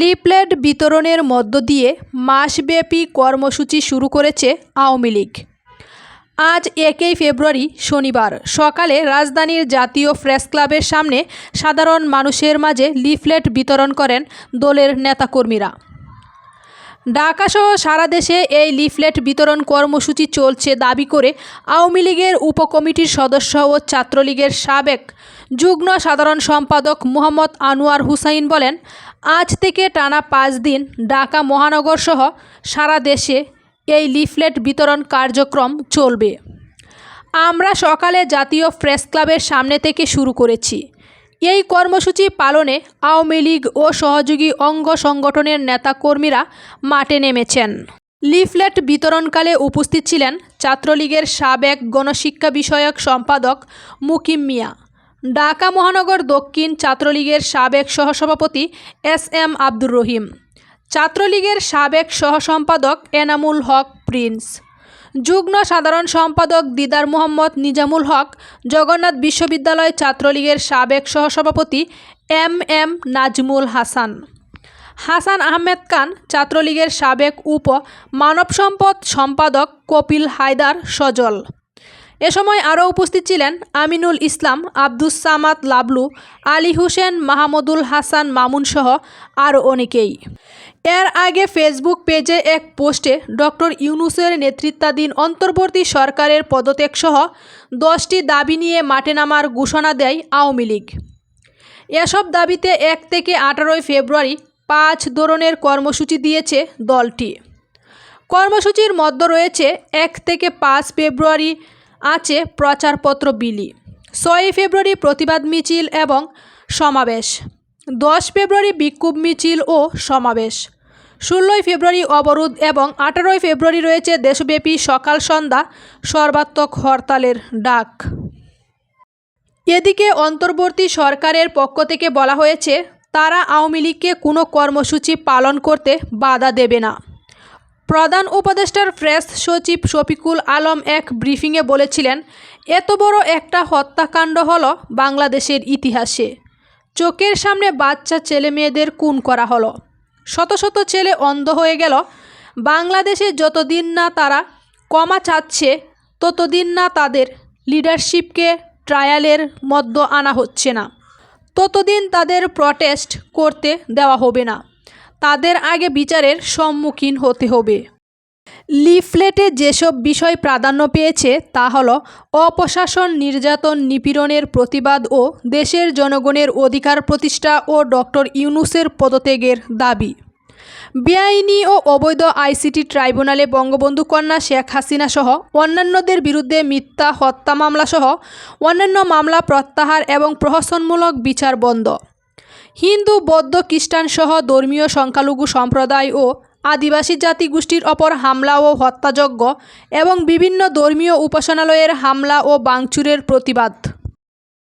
Leaflet বিতরণের মধ্য দিয়ে মাসব্যাপী কর্মসূচি শুরু করেছে আওয়ামী লীগ। আজ একই ফেব্রুয়ারি, শনিবার, সকালে রাজধানীর জাতীয় প্রেস ক্লাবের সামনে সাধারণ মানুষের মাঝে লিফলেট বিতরণ করেন দলের নেতাকর্মীরা। ঢাকাসহ সারা দেশে এই লিফলেট বিতরণ কর্মসূচি চলছে দাবি করে আওয়ামী লীগের উপকমিটির সদস্য ও ছাত্রলীগের সাবেক যুগ্ম সাধারণ সম্পাদক মোহাম্মদ আনোয়ার হুসাইন বলেন, আজ থেকে টানা পাঁচ দিন ঢাকা মহানগর সহ সারা দেশে এই লিফলেট বিতরণ কার্যক্রম চলবে। আমরা সকালে জাতীয় প্রেস ক্লাবের সামনে থেকে শুরু করেছি। এই কর্মসূচি পালনে আওয়ামী লীগ ও সহযোগী অঙ্গ সংগঠনের নেতাকর্মীরা মাঠে নেমেছেন। লিফলেট বিতরণকালে উপস্থিত ছিলেন ছাত্রলীগের সাবেক গণশিক্ষা বিষয়ক সম্পাদক মুকিম মিয়া। ঢাকা মহানগর দক্ষিণ ছাত্রলীগের সাবেক সহসভাপতি এস এম আব্দুর রহিম। ছাত্রলীগের সাবেক সহসম্পাদক এনামুল হক প্রিন্স। যুগ্ম সাধারণ সম্পাদক দিদার মোহাম্মদ নিজামুল হক, জগন্নাথ বিশ্ববিদ্যালয় ছাত্রলীগের সাবেক সহসভাপতি এম এম নাজমুল হাসান। হাসান আহমেদ খান, ছাত্রলীগের সাবেক উপ মানব সম্পদ সম্পাদক কপিল হায়দার সজল। এ সময় আরও উপস্থিত ছিলেন আমিনুল ইসলাম, আব্দুস সামাদ লাবলু, আলী হোসেন, মাহমুদুল হাসান মামুনসহ আরও অনেকেই। এর আগে ফেসবুক পেজে এক পোস্টে ডক্টর ইউনুসের নেতৃত্বাধীন অন্তর্বর্তী সরকারের পদত্যাগসহ দশটি দাবি নিয়ে মাঠে নামার ঘোষণা দেয় আওয়ামী লীগ। এসব দাবিতে এক থেকে আঠারোই ফেব্রুয়ারি পাঁচ ধরনের কর্মসূচি দিয়েছে দলটি। কর্মসূচির মধ্যে রয়েছে এক থেকে পাঁচ ফেব্রুয়ারি আছে প্রচারপত্র বিলি। ছয়ই ফেব্রুয়ারি প্রতিবাদ মিছিল এবং সমাবেশ। দশ ফেব্রুয়ারি বিক্ষোভ মিছিল ও সমাবেশ। ষোলোই ফেব্রুয়ারি অবরোধ এবং আঠারোই ফেব্রুয়ারি রয়েছে দেশব্যাপী সকাল সন্ধ্যা সর্বাত্মক হরতালের ডাক। এদিকে অন্তর্বর্তী সরকারের পক্ষ থেকে বলা হয়েছে, তারা আওয়ামী লীগকে কোনো কর্মসূচি পালন করতে বাধা দেবে না। প্রধান উপদেষ্টার প্রেস সচিব শফিকুল আলম এক ব্রিফিংয়ে বলেছিলেন, এত বড় একটা হত্যাকাণ্ড হলো বাংলাদেশের ইতিহাসে। চোখের সামনে বাচ্চা ছেলে মেয়েদের খুন করা হলো। শত শত ছেলে অন্ধ হয়ে গেল। বাংলাদেশে যতদিন না তারা কমা চাচ্ছে, ততদিন না তাদের লিডারশিপকে ট্রায়ালের মধ্য আনা হচ্ছে না। ততদিন তাদের প্রটেস্ট করতে দেওয়া হবে না। তাদের আগে বিচারের সম্মুখীন হতে হবে। লিফলেটে যেসব বিষয় প্রাধান্য পেয়েছে তা হল অপশাসন নির্যাতন নিপীড়নের প্রতিবাদ ও দেশের জনগণের অধিকার প্রতিষ্ঠা ও ডক্টর ইউনুসের পদত্যাগের দাবি। বেআইনি ও অবৈধ আইসিটি ট্রাইব্যুনালে বঙ্গবন্ধু কন্যা শেখ হাসিনা সহ অন্যান্যদের বিরুদ্ধে মিথ্যা হত্যা মামলা সহ অন্যান্য মামলা প্রত্যাহার এবং প্রহসনমূলক বিচার বন্ধ। হিন্দু, বৌদ্ধ, খ্রিস্টান সহ ধর্মীয় সংখ্যালঘু সম্প্রদায় ও আদিবাসী জাতিগোষ্ঠীর ওপর হামলা ও হত্যাযজ্ঞ এবং বিভিন্ন ধর্মীয় উপাসনালয়ের হামলা ও বাংচুরের প্রতিবাদ।